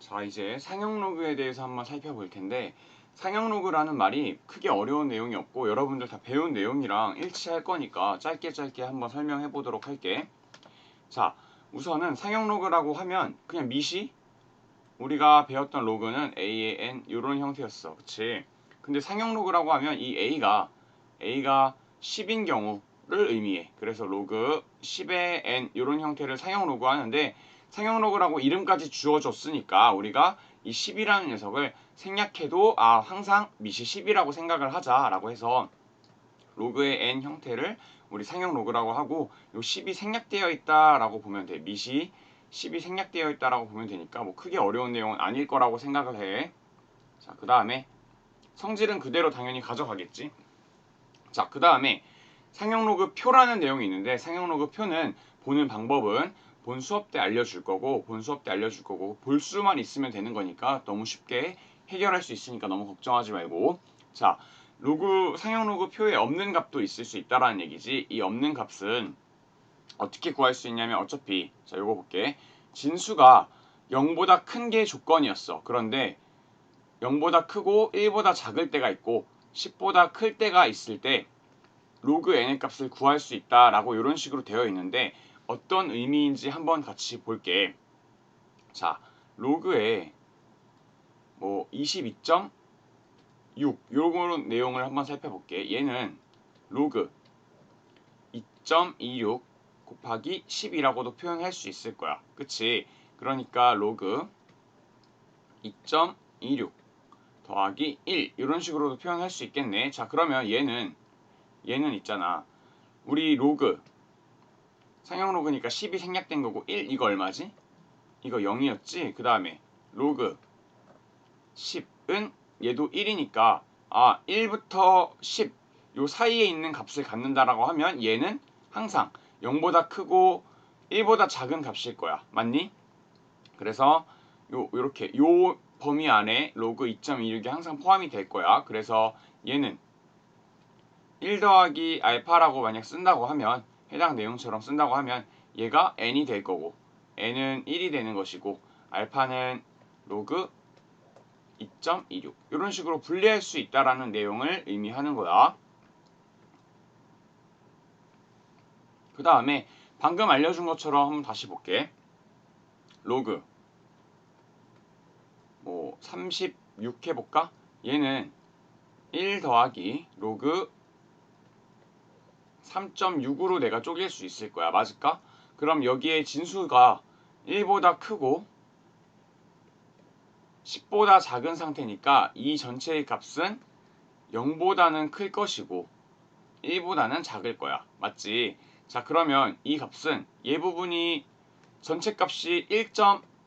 자, 이제 상형 로그에 대해서 한번 살펴볼 텐데 상형 로그라는 말이 크게 어려운 내용이 없고 여러분들 다 배운 내용이랑 일치할 거니까 짧게 짧게 한번 설명해 보도록 할게. 자, 우선은 상형 로그라고 하면 그냥 미시 우리가 배웠던 로그는 A의 N 이런 형태였어. 그치? 근데 상형 로그라고 하면 이 A가 A가 10인 경우를 의미해. 그래서 로그 10의 N 이런 형태를 상형 로그 하는데 상형 로그라고 이름까지 주어줬으니까 우리가 이 10이라는 녀석을 생략해도 아 항상 미시 10이라고 생각을 하자라고 해서 로그의 n 형태를 우리 상형 로그라고 하고 요 10이 생략되어 있다라고 보면 돼. 미시 10이 생략되어 있다라고 보면 되니까 뭐 크게 어려운 내용은 아닐 거라고 생각을 해. 자, 그 다음에 성질은 그대로 당연히 가져가겠지. 자, 그 다음에 상형 로그 표라는 내용이 있는데 상형 로그 표는 보는 방법은 본 수업 때 알려줄 거고 본 수업 때 알려줄 거고 볼 수만 있으면 되는 거니까 너무 쉽게 해결할 수 있으니까 너무 걱정하지 말고. 자 로그 상형 로그 표에 없는 값도 있을 수 있다라는 얘기지. 이 없는 값은 어떻게 구할 수 있냐면 어차피 자 요거 볼게. 진수가 0보다 큰 게 조건이었어. 그런데 0보다 크고 1보다 작을 때가 있고 10보다 클 때가 있을 때 로그 n의 값을 구할 수 있다라고 이런 식으로 되어 있는데 어떤 의미인지 한번 같이 볼게. 자, 로그에 뭐 22.6 요런 내용을 한번 살펴볼게. 얘는 로그 2.26 곱하기 10이라고도 표현할 수 있을 거야. 그치? 그러니까 로그 2.26 더하기 1 이런 식으로도 표현할 수 있겠네. 자, 그러면 얘는 얘는 있잖아. 우리 로그 상형 로그니까 10이 생략된 거고 1 이거 얼마지? 이거 0이었지? 그 다음에 로그 10은 얘도 1이니까 아 1부터 10 요 사이에 있는 값을 갖는다라고 하면 얘는 항상 0보다 크고 1보다 작은 값일 거야. 맞니? 그래서 요 요렇게 요 범위 안에 로그 2.26이 항상 포함이 될 거야. 그래서 얘는 1 더하기 알파라고 만약 쓴다고 하면 해당 내용처럼 쓴다고 하면 얘가 n이 될 거고 n은 1이 되는 것이고 알파는 로그 2.26 이런 식으로 분리할 수 있다라는 내용을 의미하는 거야. 그 다음에 방금 알려준 것처럼 한번 다시 볼게. 로그 뭐 36 해볼까? 얘는 1 더하기 로그 3.6으로 내가 쪼갤 수 있을 거야. 맞을까? 그럼 여기에 진수가 1보다 크고 10보다 작은 상태니까 이 전체의 값은 0보다는 클 것이고 1보다는 작을 거야. 맞지? 자, 그러면 이 값은 얘 부분이 전체 값이 1.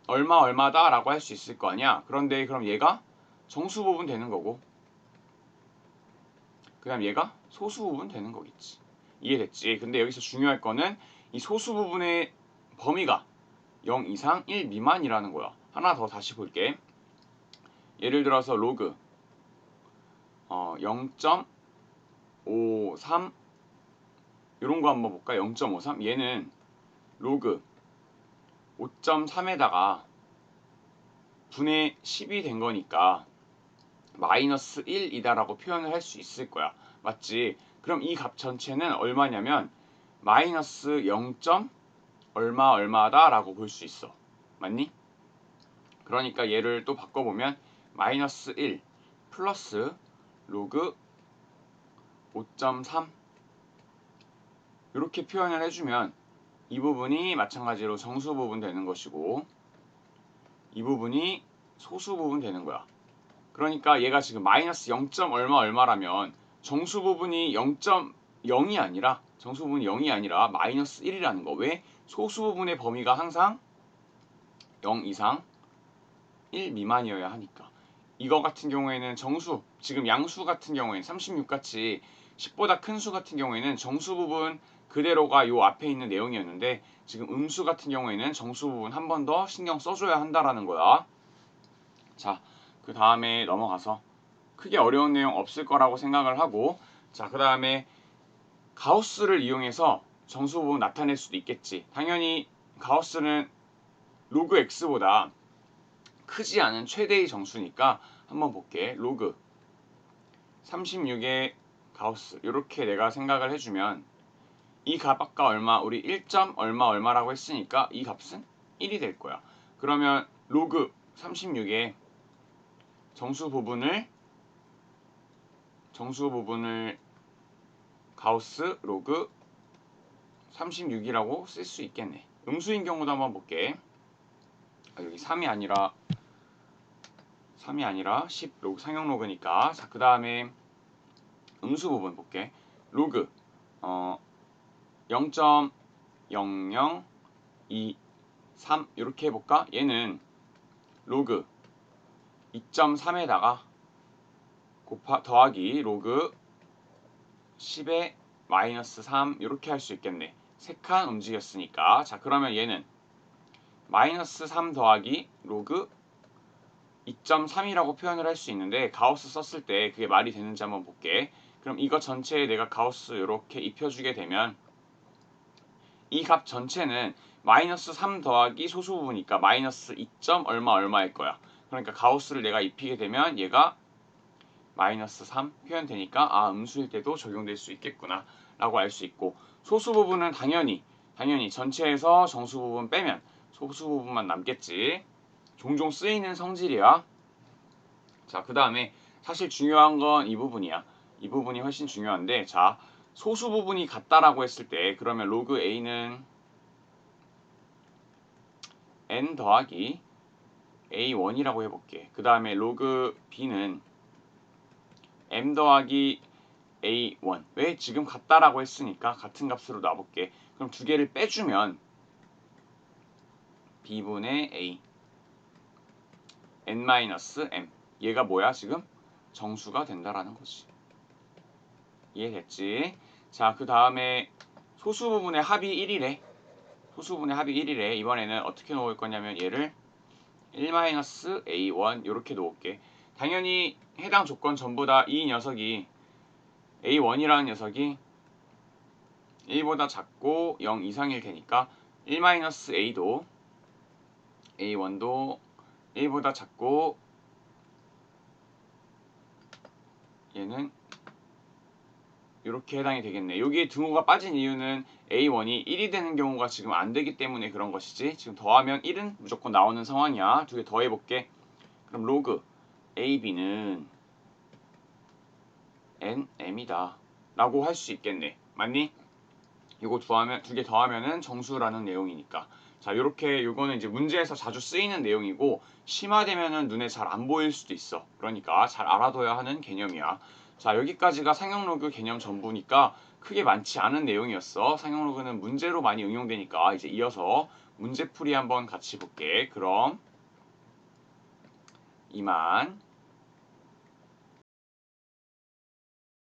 얼마 얼마다 라고 할 수 있을 거 아니야. 그런데 그럼 얘가 정수 부분 되는 거고 그 다음 얘가 소수 부분 되는 거겠지. 이해됐지? 근데 여기서 중요할 거는 이 소수 부분의 범위가 0 이상 1 미만이라는 거야. 하나 더 다시 볼게. 예를 들어서 로그 어, 0.53 이런 거 한번 볼까? 0.53 얘는 로그 5.3에다가 분의 10이 된 거니까 마이너스 1이다라고 표현을 할 수 있을 거야. 맞지? 그럼 이 값 전체는 얼마냐면 마이너스 0. 얼마 얼마다 라고 볼 수 있어. 맞니? 그러니까 얘를 또 바꿔보면 마이너스 1 플러스 로그 5.3 이렇게 표현을 해주면 이 부분이 마찬가지로 정수 부분 되는 것이고 이 부분이 소수 부분 되는 거야. 그러니까 얘가 지금 마이너스 0. 얼마 얼마라면 정수 부분이 0.0이 아니라 정수 부분이 0이 아니라 마이너스 1이라는 거. 왜? 소수 부분의 범위가 항상 0 이상 1 미만이어야 하니까. 이거 같은 경우에는 정수, 지금 양수 같은 경우에는 36 같이 10보다 큰 수 같은 경우에는 정수 부분 그대로가 요 앞에 있는 내용이었는데 지금 음수 같은 경우에는 정수 부분 한 번 더 신경 써줘야 한다라는 거야. 자, 그 다음에 넘어가서 크게 어려운 내용 없을 거라고 생각을 하고 자 그 다음에 가우스를 이용해서 정수 부분 나타낼 수도 있겠지 당연히 가우스는 로그 x보다 크지 않은 최대의 정수니까 한번 볼게. 로그 36의 가우스 이렇게 내가 생각을 해주면 이값 아까 얼마 우리 1점 얼마 얼마라고 했으니까 이 값은 1이 될 거야. 그러면 로그 36의 정수 부분을 정수 부분을 가우스 로그 36이라고 쓸 수 있겠네. 음수인 경우도 한번 볼게. 아, 여기 3이 아니라 3이 아니라 10 로그 상형 로그니까 자 그 다음에 음수 부분 볼게. 로그 어 0.0023 이렇게 해 볼까? 얘는 로그 2.3에다가 곱하 더하기 로그 10의 마이너스 3 이렇게 할 수 있겠네. 세 칸 움직였으니까 자 그러면 얘는 마이너스 3 더하기 로그 2.3이라고 표현을 할 수 있는데 가우스 썼을 때 그게 말이 되는지 한번 볼게. 그럼 이거 전체에 내가 가우스 이렇게 입혀주게 되면 이 값 전체는 마이너스 3 더하기 소수 부분이니까 마이너스 2. 얼마 얼마일 거야. 그러니까 가우스를 내가 입히게 되면 얘가 마이너스 3 표현되니까 아 음수일 때도 적용될 수 있겠구나 라고 알 수 있고 소수 부분은 당연히 당연히 전체에서 정수 부분 빼면 소수 부분만 남겠지. 종종 쓰이는 성질이야. 자그 다음에 사실 중요한 건 이 부분이야. 이 부분이 훨씬 중요한데 자 소수 부분이 같다라고 했을 때 그러면 로그 a는 n 더하기 a1이라고 해볼게. 그 다음에 로그 b는 m 더하기 a1 왜 지금 같다라고 했으니까 같은 값으로 놔볼게. 그럼 두 개를 빼주면 b분의 a. N-m 얘가 뭐야 지금? 정수가 된다라는 거지. 이해됐지? 자 그 다음에 소수 부분의 합이 1이래. 소수 부분의 합이 1이래. 이번에는 어떻게 놓을 거냐면 얘를 1-a1 이렇게 놓을게 당연히 해당 조건 전부 다 이 녀석이 a1이라는 녀석이 1보다 작고 0 이상일 테니까 1-a도 a1도 1보다 작고 얘는 이렇게 해당이 되겠네. 여기에 등호가 빠진 이유는 a1이 1이 되는 경우가 지금 안 되기 때문에 그런 것이지. 지금 더하면 1은 무조건 나오는 상황이야. 두 개 더해볼게. 그럼 로그 ab는 nm이다. 라고 할 수 있겠네. 맞니? 이거 두 개 더하면은 정수라는 내용이니까. 자, 이렇게 요거는 이제 문제에서 자주 쓰이는 내용이고 심화되면은 눈에 잘 안 보일 수도 있어. 그러니까 잘 알아둬야 하는 개념이야. 자, 여기까지가 상형 로그 개념 전부니까 크게 많지 않은 내용이었어. 상형 로그는 문제로 많이 응용되니까 이제 이어서 문제풀이 한번 같이 볼게. 그럼 이만